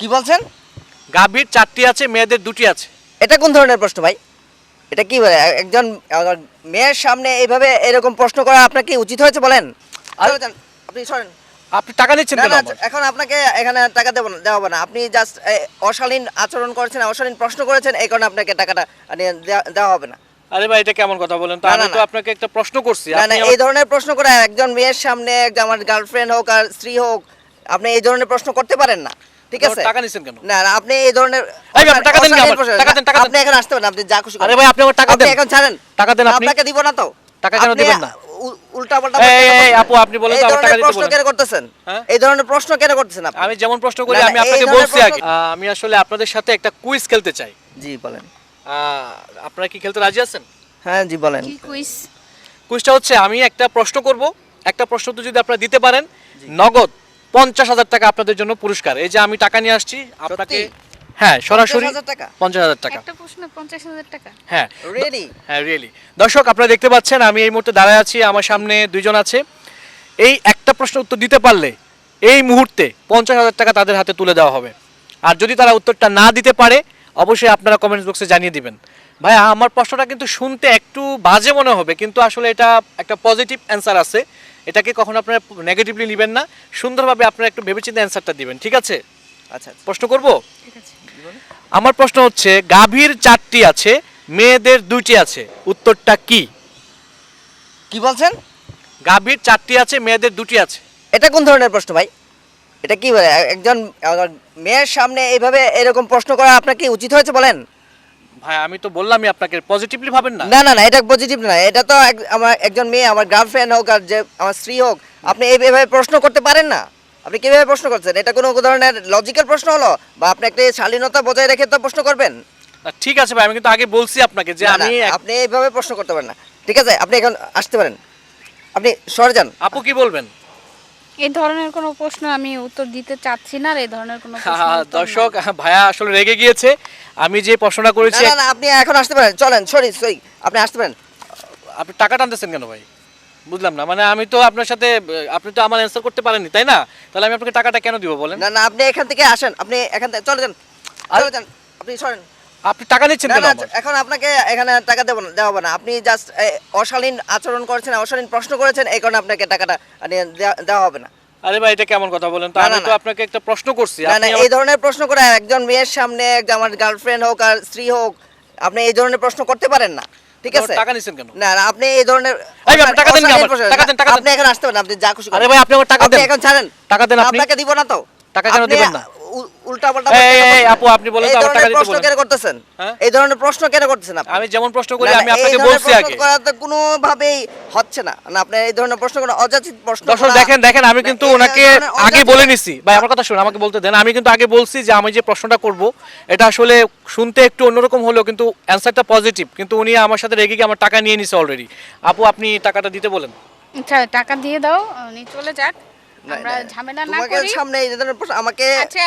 কি বলছেন? গাভীর চারটি আছে মেয়েদের দুটি আছে। এটা কোন ধরনের প্রশ্ন ভাই? এটা কি বলে একজন মেয়ের সামনে এইভাবে এরকম প্রশ্ন করা আপনার কি উচিত হয়েছে বলেন? আপনি সরেন। আপনি টাকা নিচ্ছেন না? এখন আপনাকে এখানে টাকা দেবো না দেওয়া না। আপনি জাস্ট অশালীন আচরণ করেছেন অশালীন প্রশ্ন করেছেন এই কারণে আপনাকে টাকাটা দেওয়া হবে না। আরে ভাই এটা কেমন কথা বলেন? আমি তো আপনাকে একটা প্রশ্ন করছি। না না এই ধরনের প্রশ্ন করে একজন মেয়ের সামনে একজন আমার গার্লফ্রেন্ড হোক আর স্ত্রী হোক আপনি এই ধরনের প্রশ্ন করতে পারেন না। ঠিক আছে। টাকা নিচ্ছেন কেন? না না আপনি এই ধরনের টাকা দেন টাকা দেন, টাকা দেন। আপনি এখন আসতে পারেন আপনি যা খুশি আরে ভাই আপনি আমার টাকা দেন। এখন ছাড়েন। টাকা দেন আপনি। আপনাকে দিব না তো। টাকা কেন দিবেন না? উল্টা পাল্টা এই, আপু, আপনি বলেন তো, আমার টাকা দিতে প্রশ্ন কেন করতেছেন? হ্যাঁ? এই ধরনের প্রশ্ন কেন করতেছেন আপনি? আমি যেমন প্রশ্ন করি আমি আপনাকে বলছি আগে। আমি আসলে আপনাদের সাথে একটা কুইজ খেলতে চাই। জি বলেন। আহ, আপনারা কি খেলতে রাজি আছেন? হ্যাঁ জি বলেন। কি কুইজ কুইজটা হচ্ছে আমি একটা প্রশ্ন করব। একটা প্রশ্ন তো যদি আপনারা দিতে পারেন নগদ পঞ্চাশ হাজার টাকা আপনাদের জন্য পুরস্কার। এই যে আমি টাকা নিয়ে আসছি আপনাকে হ্যাঁ সরাসরি পঞ্চাশ হাজার টাকা? একটা প্রশ্ন পঞ্চাশ হাজার টাকা? হ্যাঁ। রিয়েলি হ্যাঁ রিয়েলি দর্শক আপনারা দেখতে পাচ্ছেন আমি এই মুহূর্তে দাঁড়ায় আছি আমার সামনে দুইজন আছে। এই একটা প্রশ্ন উত্তর দিতে পারলে এই মুহূর্তে পঞ্চাশ হাজার টাকা তাদের হাতে তুলে দেওয়া হবে। আর যদি তারা উত্তরটা না দিতে পারে অবশ্যই আপনারা কমেন্টস বক্সে জানিয়ে দিবেন। ভাই আমার প্রশ্নটা কিন্তু শুনতে একটু বাজে মনে হবে কিন্তু আসলে এটা একটা পজিটিভ অ্যান্সার আছে। এটাকে কখনো আপনারা নেগেটিভলি নেবেন না সুন্দরভাবে আপনারা একটু ভেবেচিন্তে অ্যান্সারটা দিবেন ঠিক আছে? আচ্ছা আচ্ছা। প্রশ্ন করব? আমার প্রশ্ন হচ্ছে গাভীর চারটি আছে মেয়েদের দুইটি আছে উত্তরটা কি? কি বলছেন? গাভীর চারটি আছে মেয়েদের দুটি আছে। এটা কোন ধরনের প্রশ্ন ভাই? এটা কি বলে একজন মেয়ের সামনে এইভাবে এরকম প্রশ্ন করা আপনার কি উচিত হয়েছে বলেন? ভাই আমি তো বললামই আপনাকে পজিটিভলি ভাবেন না? না না না এটা পজিটিভ না। এটা তো আমার একজন মেয়ে আমার গার্লফ্রেন্ড হোক আর যে আমার স্ত্রী হোক আপনি এইভাবে প্রশ্ন করতে পারেন না। আপনি কীভাবে প্রশ্ন করছেন? এটা কোনো ধরনের লজিক্যাল প্রশ্ন হলো? বা আপনি একটা শালীনতা বজায় রেখে তো প্রশ্ন করবেন? ঠিক আছে ভাই আমি কিন্তু আগে বলছি আপনাকে যে আমি আপনি এইভাবে প্রশ্ন করতে পারেন না। ঠিক আছে? আপনি এখন আসতে পারেন। আপনি সরে যান। আপু কি বলবেন? এই ধরনের কোনো প্রশ্ন আমি উত্তর দিতে চাচ্ছি না এই ধরনের কোনো প্রশ্ন হ্যাঁ, দর্শক ভাইয়া আসলে রেগে গিয়েছে। আমি যে প্রশ্নটা করেছি না না আপনি এখন আসতে পারেন। চলেন সরি সরি আপনি আসতে পারেন। আপনি টাকা টানতেছেন কেন ভাই? বুঝলাম না। মানে আমি তো আপনার সাথে আপনি তো আমার অ্যান্সার করতে পারেননি তাই না? তাহলে আমি আপনাকে টাকাটা কেন দিব বলেন? না না আপনি এখান থেকে আসেন। আপনি এখান থেকে চলে যান। চলে যান। আপনি সরেন। আপনি টাকা নিচ্ছেন কেন এখন আপনাকে এখানে টাকা দেবো না দেওয়া না। আপনি জাস্ট অশালীন আচরণ করেছেন অশালীন প্রশ্ন করেছেন এই কারণে আপনাকে টাকাটা মানে, দেওয়া হবে না। আরে ভাই এটা কেমন কথা বলেন? তো আমি তো আপনাকে একটা প্রশ্ন করছি। না এই ধরনের প্রশ্ন করে একজন মেয়ের সামনে একজন আমার গার্লফ্রেন্ড হোক আর স্ত্রী হোক আপনি এই ধরনের প্রশ্ন করতে পারেন না ঠিক আছে? টাকা নিচ্ছেন কেন? না না আপনি এই ধরনের টাকা দেন টাকা দেন, টাকা দেন। আপনি এখন আসতে পারেন আপনি যা খুশি আরে ভাই আপনি আমার টাকা আপনি দেন। এখন ছাড়েন। টাকা দেন আপনি। আপনাকে দিব না তো। টাকা কেন দিবেন না? উল্টা এই, এই, এই, আপু, আপনি বলেন তো, টাকা দিতে প্রশ্ন কেন করতেছেন? এই ধরনের প্রশ্ন কেন করতেছেন আপনি? আমি যেমন প্রশ্ন করি না, না, আমি আপনাকে বলছি আগে। করা তো কোনোভাবেই হচ্ছে না। না আপনি এই ধরনের প্রশ্ন কোনো অযাচিত প্রশ্ন দর্শক দেখেন দেখেন আমি কিন্তু ওনাকে আগে বলে নিছি। ভাই আমার কথা শুনুন আমাকে বলতে দেন। আমি কিন্তু আগে বলছি যে আমি যে প্রশ্নটা করব এটা আসলে শুনতে একটু অন্যরকম হলেও কিন্তু অ্যান্সারটা পজিটিভ। কিন্তু উনি আমার সাথে রেগে গিয়ে আমার টাকা নিয়ে নিছে অলরেডি আপু আপনি টাকাটা দিতে বলেন। আচ্ছা টাকা দিয়ে দাও উনি চলে যাক। আমরা ঝামেলা না করি। সামনে এই ধরনের প্রশ্ন আমাকে আচ্ছা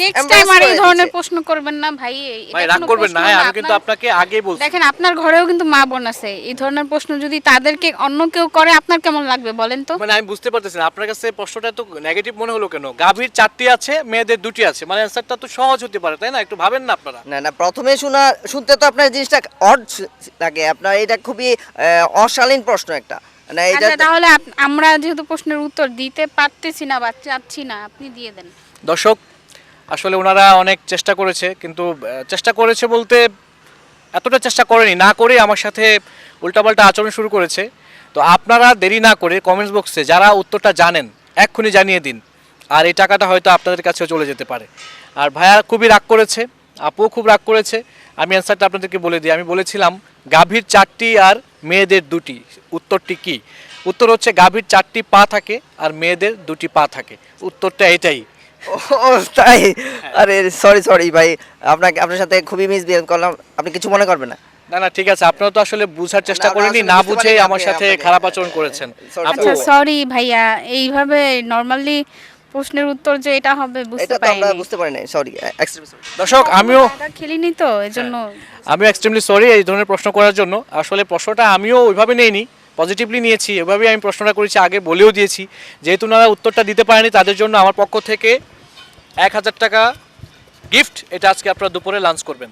নেক্সট টাইম আর এই ধরনের প্রশ্ন করবেন না ভাই ভাই রাগ করবেন না প্রশ্ন হ্যাঁ না, আমি কিন্তু আপনাকে আগে বলছি। দেখেন আপনার ঘরেও কিন্তু মা বোন আছে এই ধরনের প্রশ্ন যদি তাদেরকে অন্য কেউ করে আপনার কেমন লাগবে বলেন তো? মানে আমি বুঝতে পারতেছি না আপনার কাছে প্রশ্নটা তো নেগেটিভ মনে হলো কেন? গাভীর চারটি আছে মেয়েদের দুটি আছে মানে অ্যান্সারটা তো সহজ হতে পারে তাই না? একটু ভাবেন না আপনারা। না না প্রথমে শোনা শুনতে তো আপনার জিনিসটা অড লাগে আপনার এটা খুবই আহ, অশালীন প্রশ্ন একটা। না এটা আচ্ছা তাহলে আমরা যেহেতু প্রশ্নের উত্তর দিতে পারতেছি না বা চাচ্ছি না আপনি দিয়ে দেন। দর্শক আসলে ওনারা অনেক চেষ্টা করেছে কিন্তু চেষ্টা করেছে বলতে এতটা চেষ্টা করেনি। না করে আমার সাথে উল্টাপাল্টা আচরণ শুরু করেছে। তো আপনারা দেরি না করে কমেন্টস বক্সে যারা উত্তরটা জানেন এক্ষুনি জানিয়ে দিন। আর এই টাকাটা হয়তো আপনাদের কাছেও চলে যেতে পারে। আর ভাইয়া খুবই রাগ করেছে আপুও খুব রাগ করেছে। আমি অ্যান্সারটা আপনাদেরকে বলে দিই। আমি বলেছিলাম গাভীর চারটি আর মেয়েদের দুটি। উত্তরটি কি? উত্তর হচ্ছে গাভীর চারটি পা থাকে আর মেয়েদের দুটি পা থাকে। উত্তরটা এটাই। ও তাই? আরে সরি সরি ভাই। আপনাকে আপনার সাথে খুবই মিসবিহেভ করলাম। আপনি কিছু মনে করবেন না? না না ঠিক আছে। আপনারা তো আসলে বুঝার চেষ্টা না, করেনি না বুঝে আমার সাথে খারাপ আচরণ করেছেন। আচ্ছা সরি ভাইয়া। এইভাবে নর্মালি প্রশ্নের উত্তর যে এটা হবে বুঝতে এটা আমরা বুঝতে পারি নাই সরি এক্সট্রিমলি সরি দর্শক আমিও খেলিনি তো এজন্য আমিও এক্সট্রিমলি সরি এই ধরনের প্রশ্ন করার জন্য। আসলে প্রশ্নটা আমিও ওইভাবে নেইনি পজিটিভলি নিয়েছি এভাবেই আমি প্রশ্নটা করেছি আগে বলেও দিয়েছি। যেহেতু ওনারা উত্তরটা দিতে পারেনি তাদের জন্য আমার পক্ষ থেকে এক হাজার টাকা গিফট এটা আজকে আপনারা দুপুরে লাঞ্চ করবেন।